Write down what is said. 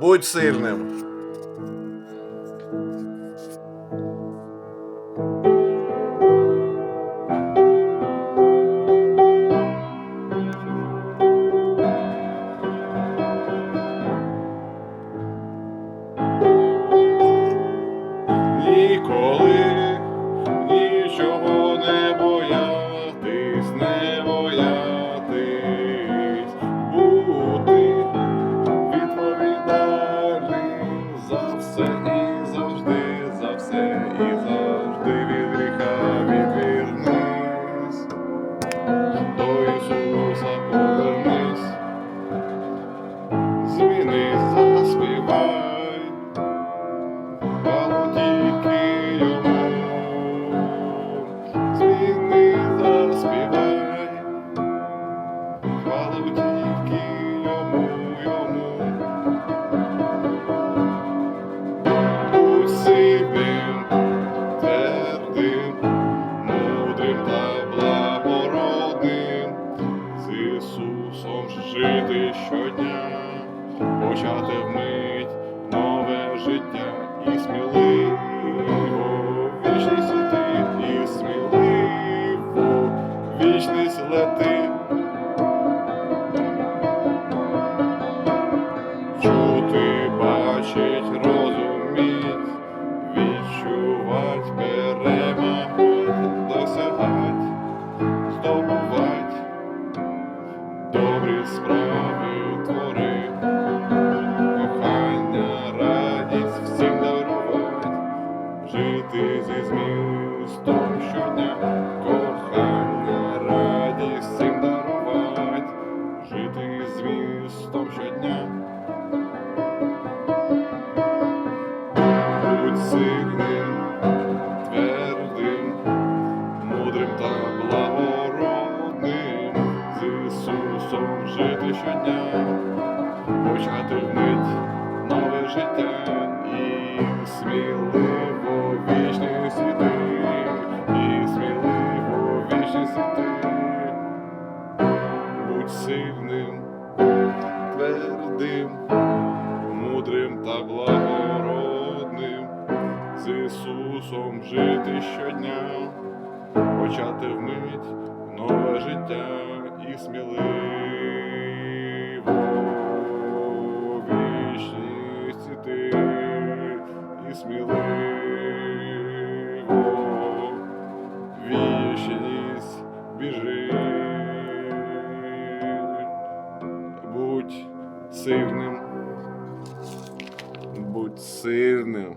Будь сильним. Ніколи Жити щодня, почати вмить нове життя і сміливо вічність іти, і сміливо вічність лети. Справи твори, кохання, радість всім дарувати, жити зі змістом жити щодня, почати вмить нове життя і сміливо вічність іти, і сміливо вічність іти. Будь сильним, твердим, мудрим та благородним, з Ісусом жити щодня, почати вмить нове життя і сміливо вічність біжи. Будь сильним, будь сильним.